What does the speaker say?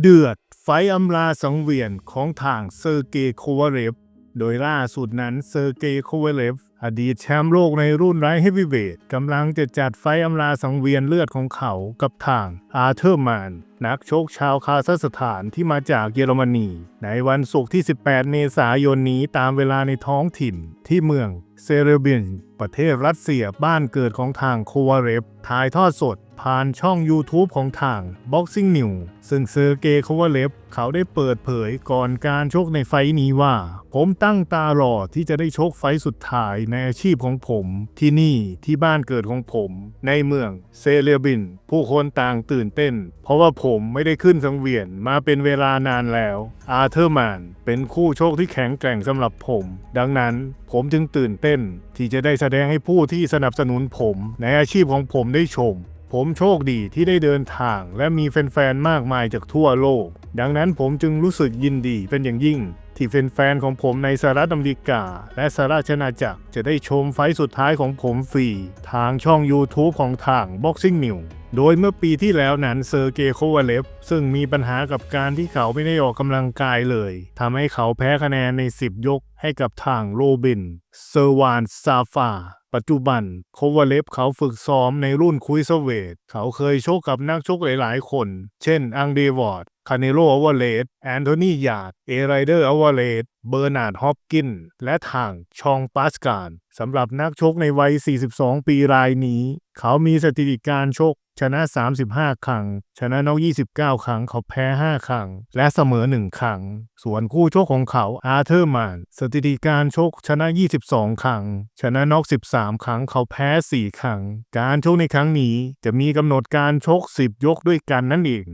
เดือดไฟอำลาสังเวียนของทางเซอร์เกย์โควาเรฟโดยล่าสุดนั้นเซอร์เกย์โควาเลฟ อดีตแชมป์โลกในรุ่นไรเฮฟวีเวทกำลังจะจัดไฟอำลาสังเวียนเลือดของเขากับทางอาร์เธอร์แมนนักชกชาวคาซัคสถานที่มาจากเยอรมนี ในวันศุกร์ที่ 18 เมษายนนี้ตามเวลาในท้องถิ่นที่เมืองเซเรบินประเทศรัสเซียบ้านเกิดของทางโควาเรฟถ่ายทอดสดผ่านช่อง YouTube ของทาง Boxing News ซึ่งเซอร์เกย์โควาเลฟเขาได้เปิดเผยก่อนการชกในไฟท์นี้ว่า ผมตั้งตารอที่จะได้ชกไฟท์สุดท้ายในอาชีพของผมที่นี่ที่บ้านเกิดของผม ในเมืองเซเลียบิน ผู้คนต่างตื่นเต้น เพราะว่าผมไม่ได้ขึ้นสังเวียนมาเป็นเวลานานแล้ว อาร์เธอร์แมนเป็นคู่โชคที่แข็งแกร่งสำหรับผม ดังนั้นผมจึงตื่นเต้นที่จะได้แสดงให้ผู้ที่สนับสนุนผมในอาชีพของผมได้ชม ผมโชคดีที่ได้เดินทางและมีแฟนๆ มากมายจากทั่วโลก ดังนั้นผมจึงรู้สึกยินดีเป็นอย่างยิ่ง ที่แฟนๆ ของผมในสหรัฐอเมริกา และสหราชอาณาจักรจะได้ชมไฟสุดท้ายของผมฟรี ทางช่อง YouTube ของทาง Boxing News โดยเมื่อปีที่แล้วนั้นเซอร์เกย์โควาเลฟซึ่งมีปัญหากับการที่เขาไม่ได้ออกกำลังกายเลยทำให้เขาแพ้คะแนนใน 10 ยกให้กับทางโรบิน เซอร์วานซาฟา ปัจจุบันโควาเลฟเขาฝึกซ้อมในรุ่นคุยสเวต เขาเคยโชกกับนักชกหลายๆคน เช่น อังเดวอร์ด คาเนโลอวาเลสแอนโทนียาดเอไรเดอร์อวาเลสเบอร์นาร์ดฮอปกิน และทางชองปาสการสำหรับนักชกในวัย 42 ปีรายนี้ เขามีสถิติการชกชนะ 35 ครั้ง ชนะนอก29 ครั้ง เขาแพ้ 5 ครั้ง และเสมอ 1 ครั้ง ส่วนคู่ชกของเขาอาร์เธอร์แมนสถิติการชกชนะ 22 ครั้ง ชนะนอก 13 ครั้ง เขาแพ้ 4 ครั้ง การชกในครั้งนี้จะมีกำหนดการชก 10 ยกด้วยกันนั่นเอง